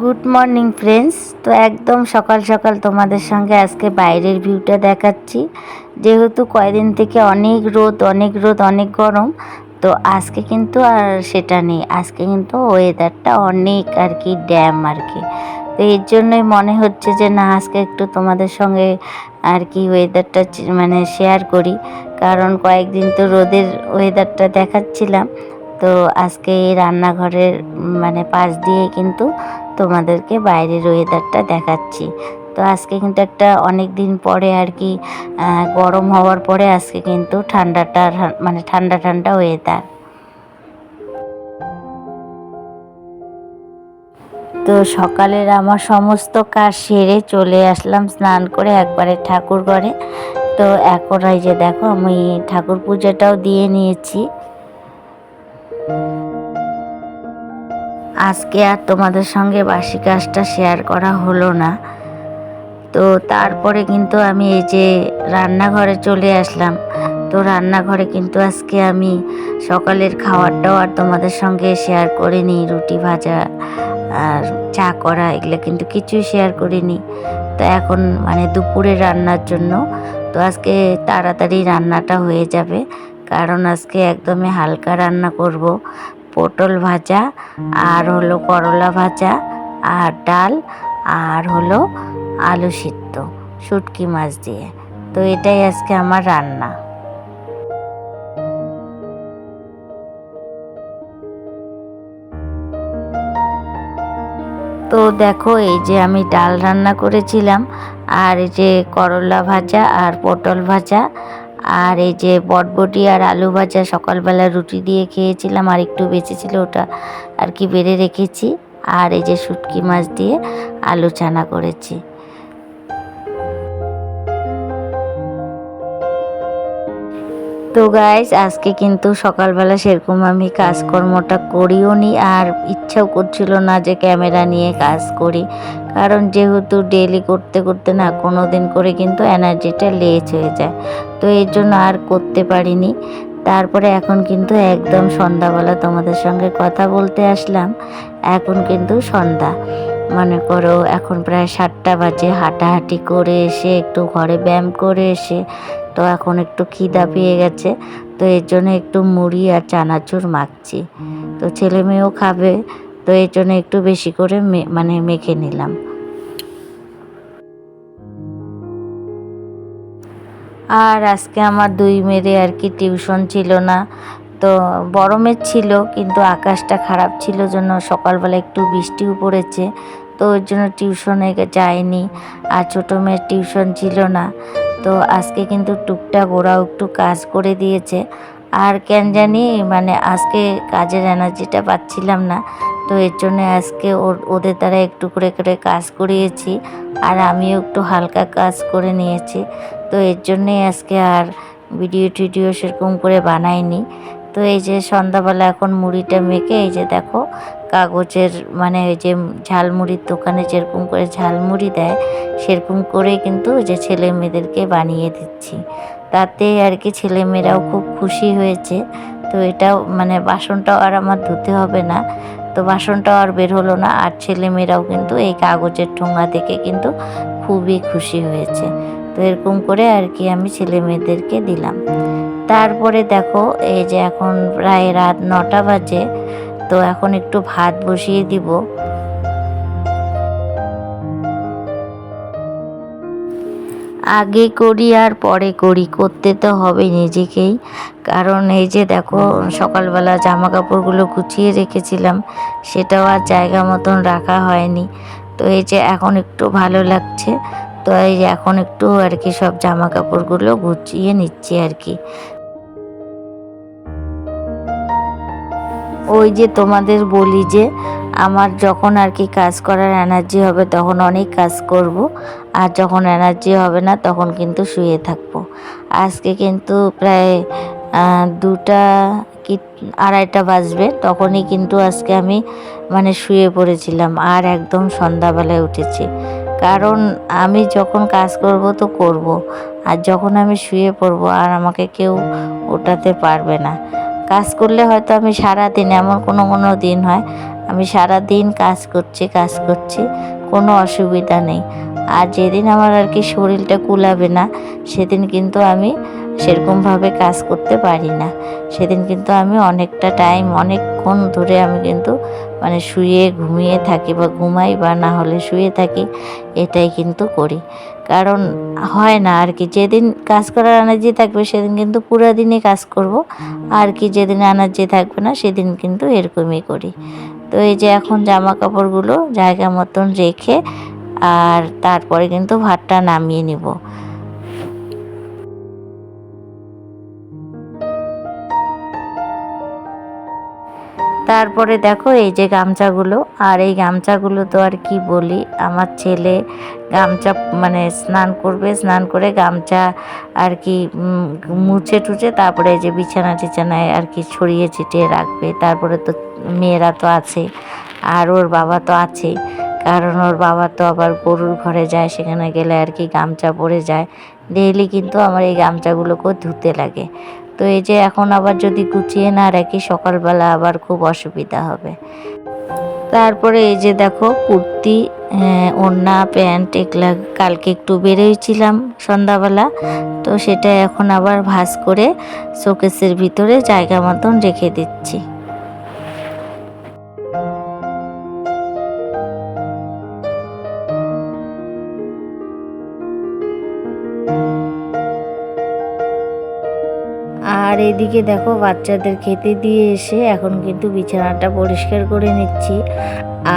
Good morning friends. তো একদম সকাল সকাল তোমাদের সঙ্গে আজকে বাইরের ভিউটা দেখাচ্ছি। যেহেতু কয়দিন থেকে অনেক রোদ অনেক রোদ, অনেক গরম, তো আজকে কিন্তু আর সেটা নেই। আজকে কিন্তু ওয়েদারটা অনেক আর কি ড্যাম আর কি। তো এর জন্যই মনে হচ্ছে যে না, আজকে একটু তোমাদের সঙ্গে আর কি ওয়েদারটা মানে শেয়ার করি। কারণ কয়েকদিন তো রোদের ওয়েদারটা দেখাচ্ছিলাম। তো আজকে এই রান্নাঘরের মানে পাশ দিয়ে কিন্তু তোমাদেরকে বাইরের ওয়েদারটা দেখাচ্ছি। তো আজকে কিন্তু একটা অনেক দিন পরে আর কি গরম হওয়ার পরে আজকে কিন্তু ঠান্ডাটা মানে ঠান্ডা ঠান্ডা ওয়েদার তো সকালের আমার সমস্ত কাজ সেরে চলে আসলাম স্নান করে একবারে ঠাকুর ঘরে। তো এখন এই যে দেখো আমি ঠাকুর পূজাটাও দিয়ে নিয়েছি। আজকে আর তোমাদের সঙ্গে বাসি কাজটা শেয়ার করা হলো না। তো তারপরে কিন্তু আমি এই যে রান্নাঘরে চলে আসলাম। তো রান্নাঘরে কিন্তু আজকে আমি সকালের খাবারটাও আর তোমাদের সঙ্গে শেয়ার করিনি, রুটি ভাজা আর চা করা, এগুলো কিন্তু কিছুই শেয়ার করিনি। তো এখন মানে দুপুরে রান্নার জন্য। তো আজকে তাড়াতাড়ি রান্নাটা হয়ে যাবে, কারণ আজকে একদমই হালকা রান্না করব। পটল ভাজা, আর হলো করলা ভাজা, আর ডাল, আর হলো আলু সিদ্ধ, শুটকি মাছ দিয়ে। তো এটাই আজকে আমার রান্না। তো দেখো, এই যে আমি ডাল রান্না করেছিলাম, আর এই যে করলা ভাজা আর পটল ভাজা আর এই যে বটবটি আর আলু ভাজা, সকালবেলা রুটি দিয়ে খেয়েছিলাম, আর একটু বেঁচেছিল ওটা আর কি বেড়ে রেখেছি। আর এই যে শুটকি মাছ দিয়ে আলু ছানা করেছি। তো গাইজ আজকে কিন্তু সকালবেলা সেরকম আমি কাজকর্মটা করিও নি আর ইচ্ছাও করছিল না যে ক্যামেরা নিয়ে কাজ করি। কারণ যেহেতু ডেলি করতে করতে না কোনো দিন করে কিন্তু এনার্জিটা লেজ হয়ে যায়। তো এর জন্য আর করতে পারিনি। তারপরে এখন কিন্তু একদম সন্ধ্যাবেলা তোমাদের সঙ্গে কথা বলতে আসলাম। এখন কিন্তু সন্ধ্যা। মনে করো এখন প্রায় সাতটা বাজে, হাঁটাহাঁটি করে এসে, একটু ঘরে ব্যায়াম করে এসে তো এখন একটু খিদা পেয়ে গেছে তো এর জন্য একটু মুড়ি আর চানাচুর মাখছি। তো ছেলে মেয়েও খাবে তো এর জন্য একটু বেশি করে মানে মেখে নিলাম। আর আজকে আমার দুই মেয়েরে আর কি টিউশন ছিল না তো বড় মেয়ের ছিল কিন্তু আকাশটা খারাপ ছিল জন্য সকালবেলা একটু বৃষ্টিও পড়েছে তো ওর জন্য টিউশনে যায়নি আর ছোটো মেয়ের টিউশন ছিল না তো আজকে কিন্তু টুকটাক ওরাও একটু কাজ করে দিয়েছে। আর কেন জানি মানে আজকে কাজের এনার্জিটা পাচ্ছিলাম না। তো এর জন্য আজকে ওদের দ্বারা একটু করে করে কাজ করিয়েছি। আর আমিও একটু হালকা কাজ করে নিয়েছি। তো এর জন্যেই আজকে আর ভিডিও, টিডিও সেরকম করে বানাইনি। তো এই যে সন্ধ্যাবেলা এখন মুড়িটা মেখে, এই যে দেখো কাগজের মানে ওই যে ঝালমুড়ির দোকানে যেরকম করে ঝালমুড়ি দেয়, সেরকম করে কিন্তু যে ছেলে মেয়েদেরকে বানিয়ে দিচ্ছি। তাতে আর কি ছেলে মেয়েরাও খুব খুশি হয়েছে। তো এটাও মানে বাসনটাও আর আমার ধুতে হবে না। তো বাসনটাও আর বের হলো না। আর ছেলে মেয়েরাও কিন্তু এই কাগজের ঠোঙা দেখে কিন্তু খুবই খুশি হয়েছে। তো এরকম করে আর কি আমি ছেলে মেয়েদেরকে দিলাম। তারপরে দেখো, এই যে এখন প্রায় রাত নটা বাজে, তো এখন একটু ভাত বসিয়ে দিব। আগে করি আর পরে করি, করতে তো হবে নিজেকেই। কারণ এই যে দেখো, সকালবেলা জামা কাপড়গুলো গুছিয়ে রেখেছিলাম, সেটাও আর জায়গা মতন রাখা হয়নি। তো এই যে এখন একটু ভালো লাগছে তো এই এখন একটু আর কি সব জামা কাপড়গুলো গুছিয়ে নিচ্ছি আর কি। ওই যে তোমাদের বলি যে, আমার যখন আর কি কাজ করার এনার্জি হবে তখন অনেক কাজ করব, আর যখন এনার্জি হবে না তখন কিন্তু শুয়ে থাকব। আজকে কিন্তু প্রায় দুটা কি আড়াইটা বাজবে, তখনই কিন্তু আজকে আমি মানে শুয়ে পড়েছিলাম, আর একদম সন্ধ্যাবেলায় উঠেছি। কারণ আমি যখন কাজ করব তো করব। আর যখন আমি শুয়ে পড়ব, আর আমাকে কেউ ওটাতে পারবে না। কাজ করলে হয়তো আমি সারা দিন এমন কোনো কোনো দিন হয়, আমি সারা দিন কাজ করছি কাজ করছি, কোনো অসুবিধা নেই। আর যেদিন আমার আর কি শরীরটা কুলাবে না, সেদিন কিন্তু আমি সেরকমভাবে কাজ করতে পারি না। সেদিন কিন্তু আমি অনেকটা টাইম অনেকক্ষণ ধরে আমি কিন্তু মানে শুয়ে ঘুমিয়ে থাকি বা ঘুমাই বা না হলে শুয়ে থাকি, এটাই কিন্তু করি। কারণ হয় না আর কি, যেদিন কাজ করার এনার্জি থাকবে সেদিন কিন্তু পুরো দিনই কাজ করব, আর কি যেদিন এনার্জি থাকবে না সেদিন কিন্তু এরকমই করি। তো এই যে এখন জামা কাপড়গুলো জায়গা মতন রেখে আর তারপরে কিন্তু ভাতটা নামিয়ে নিব। তারপরে দেখো এই যে গামছাগুলো, আর এই গামছাগুলো তো আর কি বলি, আমার ছেলে গামছা মানে স্নান করবে, স্নান করে গামছা আর কি মুছে টুছে তারপরে যে বিছানা টিছানায় আর কি ছড়িয়ে ছিটিয়ে রাখবে। তারপরে তো মেয়েরা তো আছে, আর ওর বাবা তো আছেই কারণ ওর বাবা তো আবার গরুর ঘরে যায়, সেখানে গেলে আর কি গামছা পরে যায়। ডেইলি কিন্তু আমার এই গামছাগুলোকেও ধুতে লাগে। তো এই যে এখন আবার যদি গুছিয়ে না রাখি সকালবেলা আবার খুব অসুবিধা হবে। তারপরে এই যে দেখো কুর্তি আহ, ওড়না প্যান্ট এগুলা কালকে একটু বেরোয়ছিলাম সন্ধ্যাবেলা। তো সেটা এখন আবার ভাস করে শোকেসের ভিতরে জায়গা মতন রেখে দিচ্ছি। এদিকে দেখো বাচ্চাদের খেতে দিয়ে এসে এখন কিন্তু বিছানাটা পরিষ্কার করে নিচ্ছি।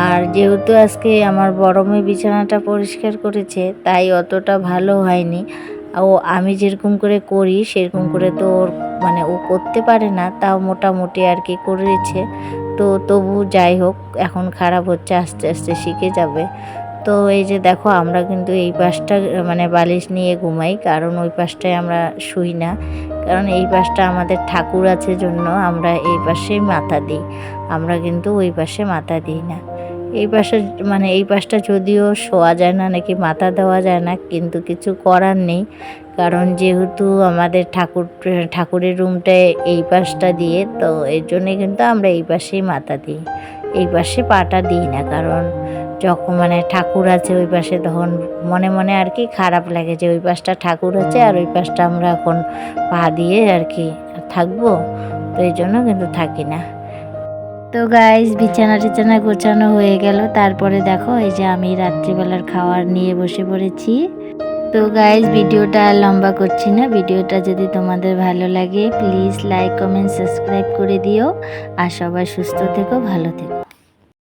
আর যেহেতু আজকে আমার বড় মেয়ে বিছানাটা পরিষ্কার করেছে, তাই অতটা ভালো হয়নি। ও আমি যেরকম করে করি, সেরকম করে তো ওর মানে ও করতে পারে না, তাও মোটামুটি আর কি করেছে। তো তবু যাই হোক, এখন খারাপ হচ্ছে, আস্তে আস্তে শিখে যাবে। তো এই যে দেখো, আমরা কিন্তু এই পাশটা মানে বালিশ নিয়ে ঘুমাই, কারণ ওই পাশটায় আমরা শুই না। কারণ এই পাশটা আমাদের ঠাকুর আছে জন্য আমরা এই পাশেই মাথা দিই। আমরা কিন্তু ওই পাশে মাথা দিই না। এই পাশে মানে এই পাশটা যদিও শোয়া যায় না, নাকি মাথা দেওয়া যায় না, কিন্তু কিছু করার নেই। কারণ যেহেতু আমাদের ঠাকুর, ঠাকুরের রুমটায় এই পাশটা দিয়ে, তো এর জন্যে কিন্তু আমরা এই পাশেই মাথা দিই। এই পাশে পাটা দিই না, কারণ যখন মানে ঠাকুর আছে ওই পাশে তখন মনে মনে আর কি খারাপ লাগে যে ওই পাশটা ঠাকুর আছে আর ওই পাশটা আমরা এখন পা দিয়ে আর কি থাকব। তো এই জন্য কিন্তু থাকি না। তো গাইস বিছানা টিছানা গোছানো হয়ে গেল। তারপরে দেখো, এই যে আমি রাত্রিবেলার খাওয়ার নিয়ে বসে পড়েছি। তো গাইস ভিডিওটা আর লম্বা করছি না। ভিডিওটা যদি তোমাদের ভালো লাগে প্লিজ লাইক কমেন্ট সাবস্ক্রাইব করে দিও। আর সবাই সুস্থ থেকো, ভালো থেকো।